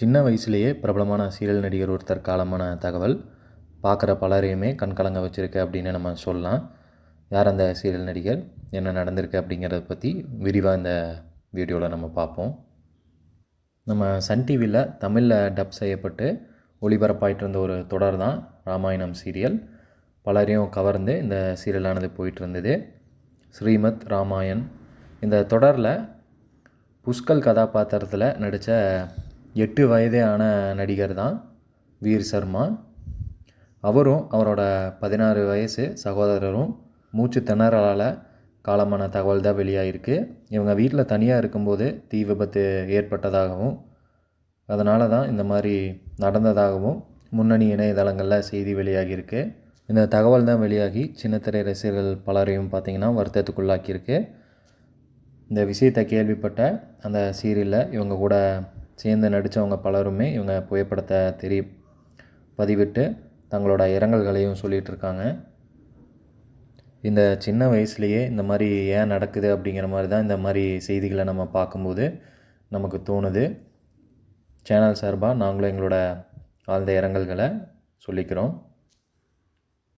சின்ன வயசுலேயே பிரபலமான சீரியல் நடிகர் ஒருத்தர் காலமான தகவல் பார்க்குற பலரையுமே கண்கலங்க வச்சுருக்கு அப்படின்னு நம்ம சொல்லலாம். யார் அந்த சீரியல் நடிகர்? என்ன நடந்திருக்கு அப்படிங்கிறத பற்றி விரிவாக இந்த வீடியோவில் நம்ம பார்ப்போம். நம்ம சன் டிவியில் தமிழில் டப் செய்யப்பட்டு ஒளிபரப்பாயிட்டு இருந்த ஒரு தொடர் தான் ராமாயணம் சீரியல். பலரையும் கவர்ந்து இந்த சீரியலானது போயிட்டு இருந்தது ஸ்ரீமத் ராமாயண். இந்த தொடரில் புஷ்கல் கதாபாத்திரத்தில் நடித்த எட்டு வயதே ஆன நடிகர் தான் வீர் சர்மா. அவரும் அவரோட பதினாறு வயசு சகோதரரும் மூச்சு திணறலால் காலமான தகவல் தான் வெளியாகிருக்கு இவங்க வீட்டில் தனியாக இருக்கும்போது தீ விபத்து ஏற்பட்டதாகவும் அதனால தான் இந்த மாதிரி நடந்ததாகவும் முன்னணி இணையதளங்களில் செய்தி வெளியாகியிருக்கு. இந்த தகவல் தான் வெளியாகி சின்னத்திரை ரசிகர்கள் பலரையும் பார்த்திங்கன்னா வருத்தத்துக்குள்ளாக்கியிருக்கு. இந்த விஷயத்தை கேள்விப்பட்ட அந்த சீரியலில் இவங்க கூட சேர்ந்து நடித்தவங்க பலருமே இவங்க புகைப்படத்தை தெரி பதிவிட்டு தங்களோட இரங்கல்களையும் சொல்லிகிட்டு இருக்காங்க இந்த சின்ன வயசுலேயே இந்த மாதிரி ஏன் நடக்குது அப்படிங்கிற மாதிரி தான் இந்த மாதிரி செய்திகளை நம்ம பார்க்கும்போது நமக்கு தோணுது. சேனல் சார்பாக நாங்களும் எங்களோட ஆழ்ந்த இரங்கல்களை சொல்லிக்கிறோம்.